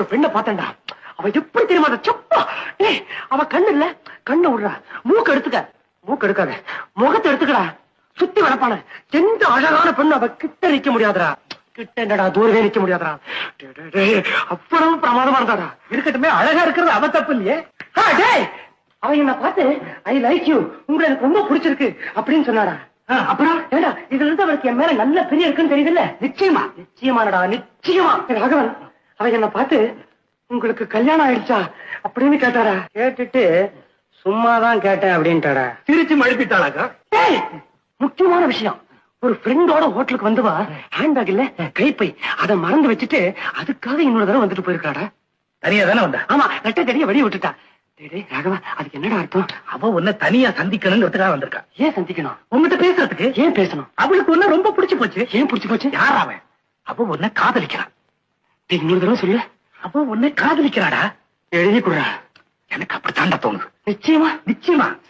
ஒரு பெண்ணை பார்த்தேன்டா. அவ எப்படி தெரியுமா சப்பா? ஏய் அவ கண்ணு இல்ல. கண்ணை விடுறா. மூக்கு எடுத்துக்க. மூக்கு எடுக்காத. முகத்தை எடுத்துக்கடா. சுத்தி வளர்ப்பான. எந்த அழகான பெண்ணு அவ கிட்ட நிக்க முடியாதுடா. கிட்ட என்னடா தூரவே நிக்க டேய், அவ்வளவு பிரமாதமா இருந்தாடா. இருக்கட்டுமே அழகா இருக்கிறது அவ தப்பு இல்லையே. ஆ, டேய் அவ என்ன பார்த்து ஐ லைக் யூ உங்களை எனக்கு ரொம்ப பிடிச்சிருக்கு. அப்படின்னு சொன்னாடா. அப்புறம்? ஏடா இதுல இருந்து அவளுக்கு என் மேல நல்ல பிரியம் இருக்குன்னு தெரியுதுல்ல? நிச்சயமா. நிச்சயமானடா நிச்சயமா. ராகவன் அவ என்ன பார்த்து உங்களுக்கு கல்யாணம் ஆயிடுச்சா? அப்படின்னு கேட்டாரா. கேட்டுட்டு சும்மாதான் கேட்டேன் அப்படின்ட்டாடா சிரிச்சு மழுப்பிட்டாளாக்கா? முக்கியமான விஷயம். ஒரு ஃப்ரெண்டோட ஹோட்டலுக்கு வந்துவா ஹேண்ட்பேக் இல்ல கைப்பை. அதை மறந்து வச்சுட்டு அதுக்காக இன்னொரு தடவை வந்துட்டு போயிருக்காடா. தனியா தானே வந்தா? ஆமா ரெட்டை தெரிய வெளிய விட்டுட்டா. ராகவா அதுக்கு என்னடா அர்த்தம்? அவ உன்னை தனியா சந்திக்கணுங்கிறதுக்காக வந்திருக்கா. ஏன் சந்திக்கணும்? உங்ககிட்ட பேசுறதுக்கு? ஏன் பேசணும்? அவளுக்கு ஒண்ணு ரொம்ப பிடிச்சு போச்சு. ஏன் பிடிச்சு போச்சு? யார் அவன்? அவ உன்னை காதலிக்கிறான் இன்னொரு தடவை சொல்லு. அவ உன்னை காதலிக்கிறாடா? எழுதி கொடுறா. எனக்கு அப்படித்தாண்டா தோணுது. நிச்சயமா. நிச்சயமா.